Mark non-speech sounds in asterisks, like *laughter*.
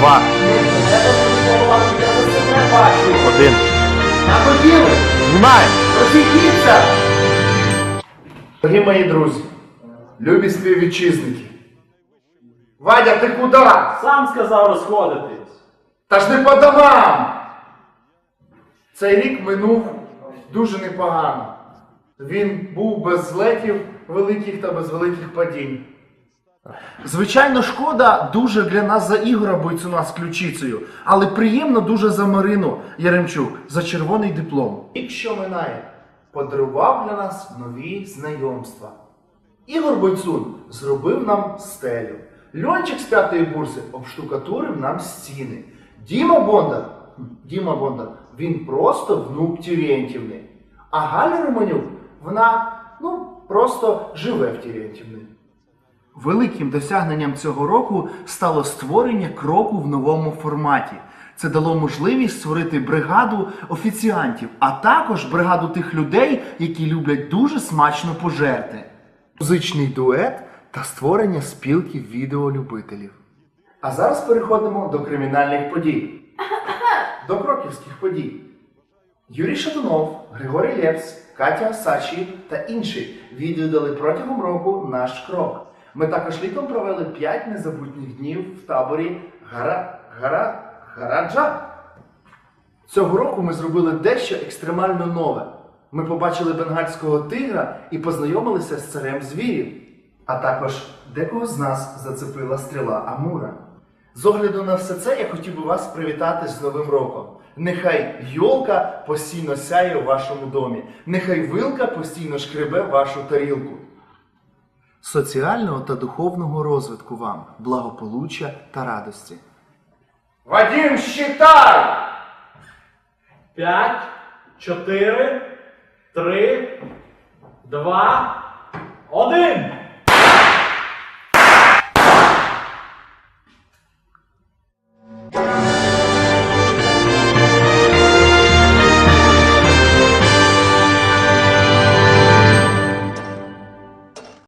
два, один. Находили! Знімай! Розійдіться! Дорогі мої друзі, любі співвітчизники. Вадя, ти куди? Сам сказав розходитись. Та ж не по домам! Цей рік минув дуже непогано. Він був без злетів великих та без великих падінь. Звичайно, шкода дуже для нас за Ігора Бойцуна з ключицею, але приємно дуже за Марину Яремчук за червоний диплом. Рік, що минає, подарував для нас нові знайомства. Ігор Бойцун зробив нам стелю. Льончик з п'ятої бурси обштукатурив нам стіни. Діма Бондар, Діма Бондар, він просто внук Тюрєнтівни. А Галя Романюк, вона, ну, просто живе в Тюрєнтівни. Великим досягненням цього року стало створення кроку в новому форматі. Це дало можливість створити бригаду офіціантів, а також бригаду тих людей, які люблять дуже смачно пожерти. Музичний дует та створення спілки відеолюбителів. А зараз переходимо до кримінальних подій. *laughs* До кроківських подій. Юрій Шатунов, Григорій Лепс, Катя Сачі та інші відвідали протягом року наш крок. Ми також літом провели 5 незабутніх днів в таборі Гара... Гара... Гараджа. Цього року ми зробили дещо екстремально нове. Ми побачили бенгальського тигра і познайомилися з царем звірів. А також декого з нас зацепила стріла Амура. З огляду на все це я хотів би вас привітати з Новим роком. Нехай йолка постійно сяє у вашому домі, нехай вилка постійно шкребе вашу тарілку. Соціального та духовного розвитку вам, благополуччя та радості. Вадим, считай! П'ять, чотири, три, два, один.